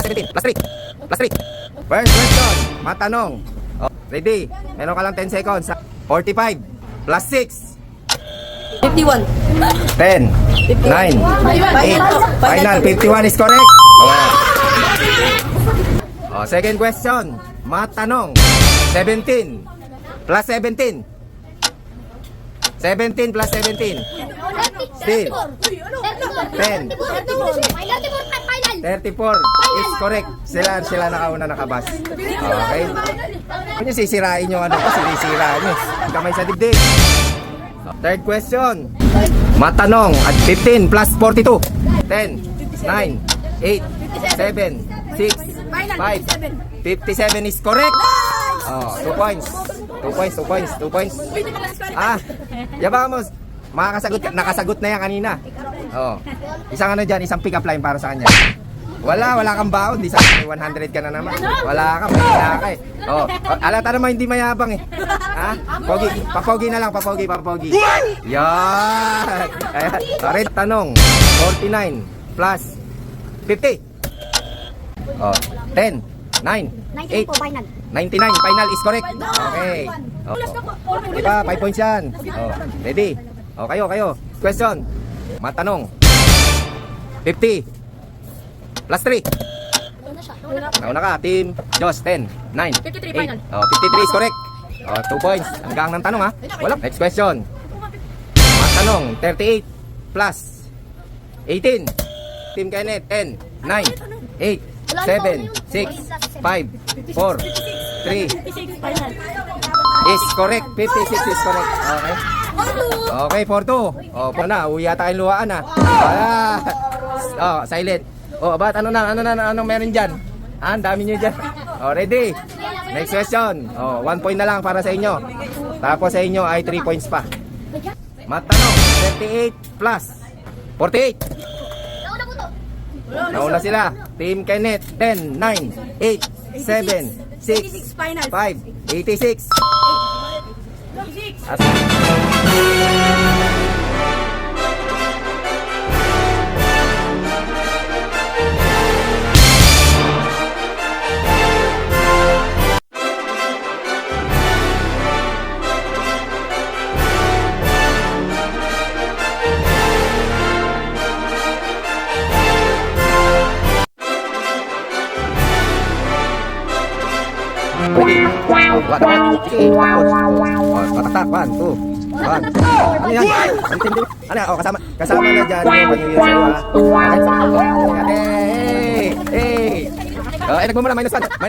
17 plus 17 plus 3. Plus 3. First question. Matanong. Oh, ready? Meron ka lang 10 seconds. 45 plus 6. 51. 10, 9, 8, final, 51 is correct. Oh. Oh, second question. Matanong. 17 plus 17. 17 plus 17. Still. 10. 34 is correct. Sila sila nakauna nakabas. Okay. Nyo sisirain nyo ano, kasi sisiraan nyo. Kamay sa dibdib. Third question. Matanong at 15 plus 42. 10, 9, 8, 7, 6, 5, 57 is correct. Oh, 2 points. 2 points, 2 points, 2 points. Ah, yabang mo. Makakasagot, ka- nakasagot na yan kanina. Oh. Isang ano dyan, isang pick up line para sa kanya. Wala, wala kang baon. Di sa 100 ka na naman. Wala ka, mahina ka eh. Oh, oh, alata naman hindi mayabang eh. Ha? Pogi, papogi na lang, papogi, papogi. Yan. Ayan. Sorry, tanong. 49 plus 50. Oh, 10, 9, 8, 99. Final is correct. Okay. Oh, oh. Diba, 5 points yan. Oh, ready? Oh, kayo, kayo. Question. Matanong. 50 plus 3. Nauna ka, team Josh, 10, 9, 53 8. final. Oh, 53 is correct. Oh, 2 points. Hanggang ng tanong ha. Wala. Next question. Matanong, 38 plus 18. Team Kenneth, 10, 9, 8, 7, 6, 5, 4, 3, is correct. 56 is correct. Okay. Okay, 4-2. Oh, pa na, uwi yata kayong luhaan ah. Ah. Oh, silent. Oh, ba't ano na, ano na, anong meron dyan? Ah, ang dami nyo dyan. Oh, ready? Next question. Oh, 1 point na lang para sa inyo. Tapos sa inyo ay 3 points pa. Matanong, 38 plus 48. Nauna sila. Team Kenneth, 10, 9, 8, 7, 6, 5, 86. At Ready? One, one, sige. Oh, pataktak. One, two, one. Ano yan? Something do? Ano yan? Oh, kasama, kasama na dyan. Yung pag-iwi sa'yo, ha? Okay. Oh, Hey! Hey! Oh, eh, nagmumula, minus one.